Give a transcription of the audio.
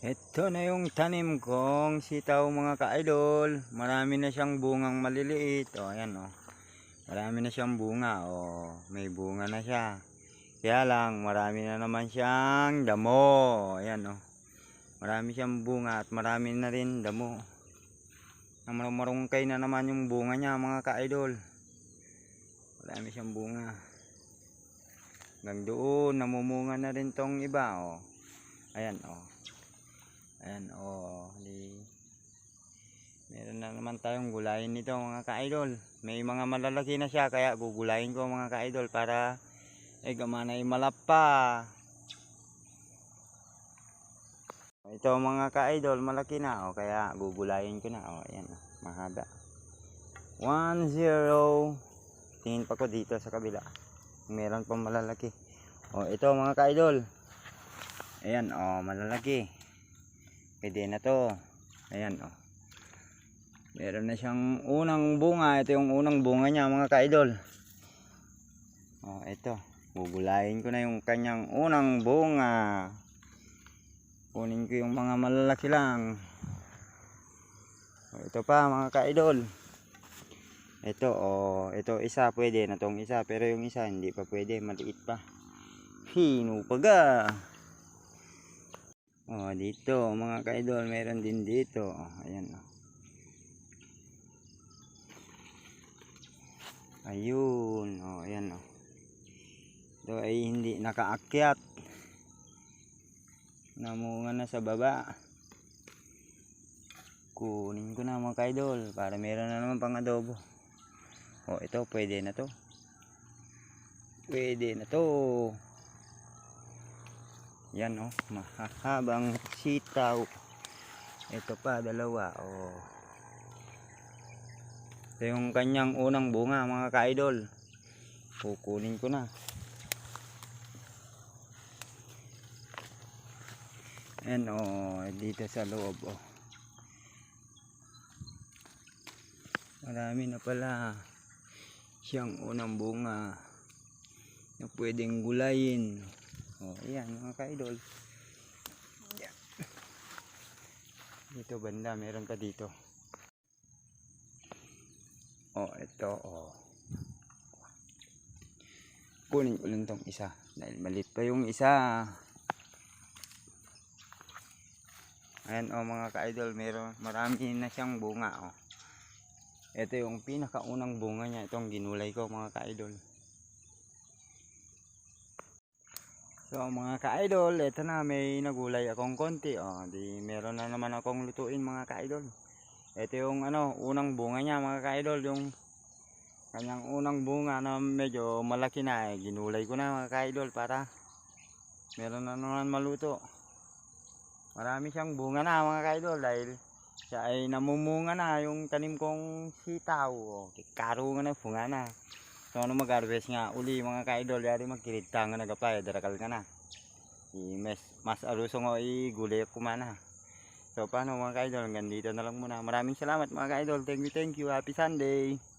Ito na yung tanim kong sitaw mga ka-idol. Marami na siyang bungang maliliit. O, ayan o. Marami na siyang bunga. O, may bunga na siya. Kaya lang, marami na naman siyang damo. Ayan o. Marami siyang bunga at marami na rin damo. Marungkay na naman yung bunga niya mga ka-idol. Marami siyang bunga. Hanggang doon, namumunga na rin tong iba. O. Ayan o. Ayan, oh, di. Meron na naman tayong gulayin nito mga ka-idol. May mga malalaki na siya kaya gugulayin ko mga ka-idol para eh gamana ay malapa. Ito mga ka-idol, malaki na oh, kaya gugulayin ko na oh, ayan, oh, mahaba. 1 0 Tingin pa ko dito sa kabila. Meron pang malalaki. Oh, ito mga ka-idol. Ayan, oh, malalaki. Pwede na to. Ayan oh. Meron na siyang unang bunga. Ito yung unang bunga niya mga ka-idol. Oh, ito. Gugulayin ko na yung kanyang unang bunga. Kunin ko yung mga malalaki lang. Oh, ito pa mga ka-idol. Ito oh, ito isa pwede na tong isa pero yung isa hindi pa pwede, maliit pa. Hino pa ga. Oh, dito mga ka-idol, meron din dito. Ayan oh. Ayun, oh, ayan oh. Ito ay hindi nakaakyat. Namunga na sa baba. Kunin ko na mga ka-idol para meron na naman pang adobo. Oh, ito pwede na to. Pwede na to. Yan oh, mahahabang sitaw. Ito pa, dalawa. Oh. Ito yung kanyang unang bunga mga ka-idol. Kukunin ko na. Yan oh, dito sa loob oh. Marami na pala siyang unang bunga na pwedeng gulayin. Oh, ayan mga ka-idol. Ayan. Dito banda, meron pa dito. Oh, ito oh. Kunin ko lang tong isa dahil malit pa yung isa. Ayan oh mga ka-idol, meron marami na siyang bunga oh. Ito yung pinakaunang bunga niya, itong ginulay ko mga ka-idol. So mga ka-idol, ito na may nagulay akong konti. Oh, di meron na naman akong lutuin mga ka-idol. Ito yung ano, unang bunga niya mga ka-idol, yung kanyang unang bunga na medyo malaki na eh. Ginulay ko na mga ka-idol para meron na naman maluto. Marami siyang bunga na mga ka-idol dahil siya ay namumunga na yung tanim kong sitaw. Oh, karo nga na, bunga na. So ano mag-harvest nga uli mga ka-idol yari magkirita nga nagapay darakal ka na. I mes mas aluso nga i gulay ko mana. So paano mga ka-idol hanggang dito na lang muna. Maraming salamat mga ka-idol. Thank you, thank you. Happy Sunday.